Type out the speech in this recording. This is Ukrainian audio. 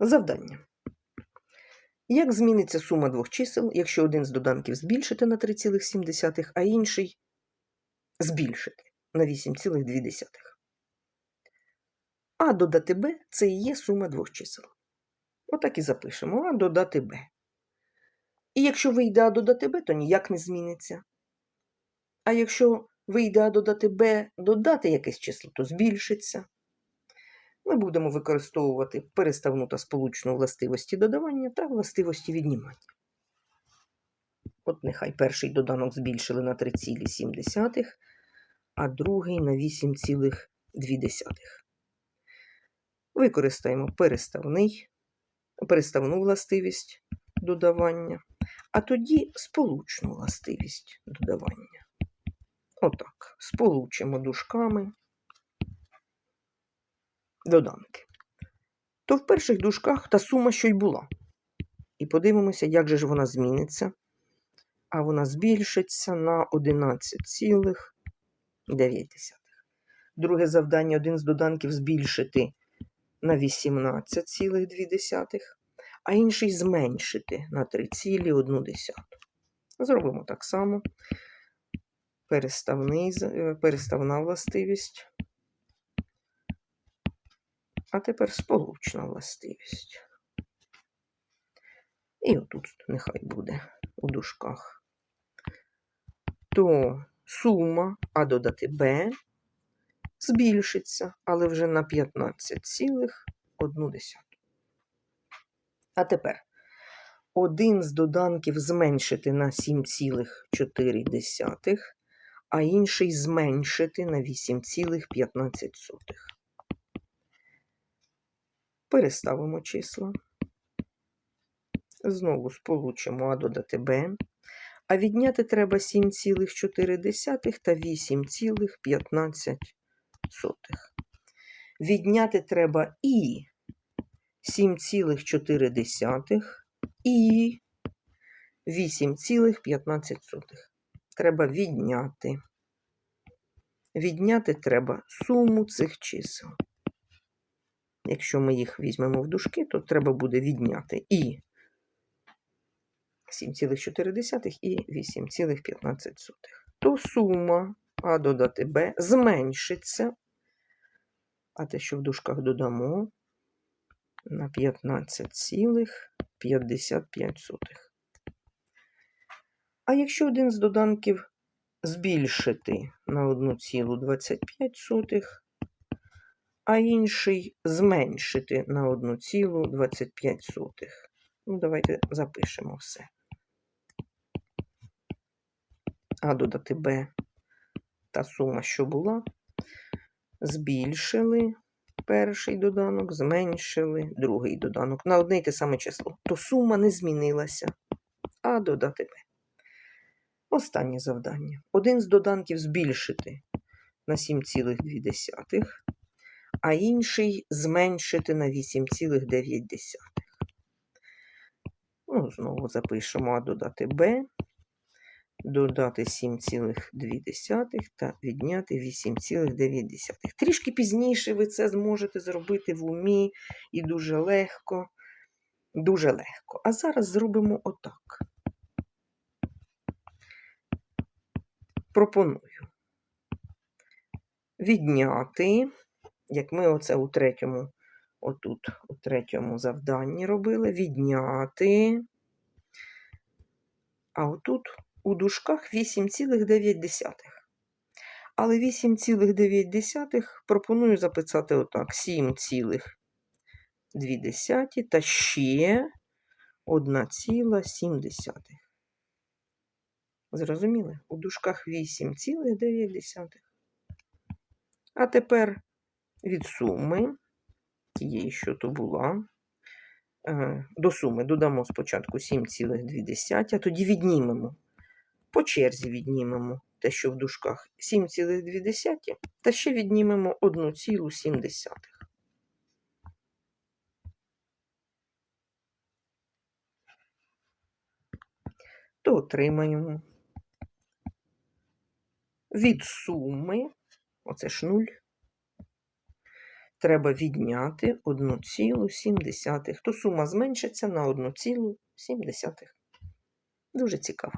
Завдання. Як зміниться сума двох чисел, якщо один з доданків збільшити на 3,7, а інший збільшити на 8,2? А додати Б це і є сума двох чисел. Отак і запишемо А додати Б. І якщо вийде А додати Б, то ніяк не зміниться. А якщо вийде А додати Б, додати якесь число, то збільшиться. Ми будемо використовувати переставну та сполучну властивості додавання та властивості віднімання. От нехай перший доданок збільшили на 3,7, а другий на 8,2. Використаємо переставний, переставну властивість додавання, а тоді сполучну властивість додавання. Отак. Сполучимо дужками доданки. То в перших дужках та сума, що й була. І подивимося, як же ж вона зміниться. А вона збільшиться на 11,9. Друге завдання один з доданків збільшити на 18,2, а інший зменшити на 3,1. Зробимо так само. Переставний, е, переставна властивість. А тепер сполучна властивість. І отут нехай буде у дужках. То сума А додати Б збільшиться, але вже на 15,1. А тепер один з доданків зменшити на 7,4, а інший зменшити на 8,15. Переставимо числа. Знову сполучимо А додати Б. А відняти треба 7,4 та 8,15. Відняти треба і 7,4 і 8,15. Треба відняти. Відняти треба суму цих чисел. Якщо ми їх візьмемо в дужки, то треба буде відняти і 7,4 і 8,15. То сума А додати Б зменшиться. А те, що в дужках додамо, на 15,55. А якщо один з доданків збільшити на 1,25, а інший зменшити на 1,25. Ну, давайте запишемо все. А додати Б та сума, що була, збільшили перший доданок, зменшили другий доданок на одне й те саме число. То сума не змінилася. А додати Б. Останнє завдання. Один з доданків збільшити на 7,2 а інший зменшити на 8,9. Ну, знову запишемо А додати Б, додати 7,2 та відняти 8,9. Трішки пізніше ви це зможете зробити в умі і дуже легко, дуже легко. А зараз зробимо отак. Пропоную відняти як ми оце у третьому, отут, у третьому завданні робили, відняти. А отут у дужках 8,9. Але 8,9 пропоную записати отак: 7,2 та ще 1,7. Зрозуміли? У дужках 8,9. А тепер від суми, тієї, що то була, е, до суми додамо спочатку 7,2, а тоді віднімемо. По черзі віднімемо те, що в дужках 7,2, та ще віднімемо 1,7. То отримаємо від суми, оце ж 0, треба відняти 1,7, то сума зменшиться на 1,7. Дуже цікаво.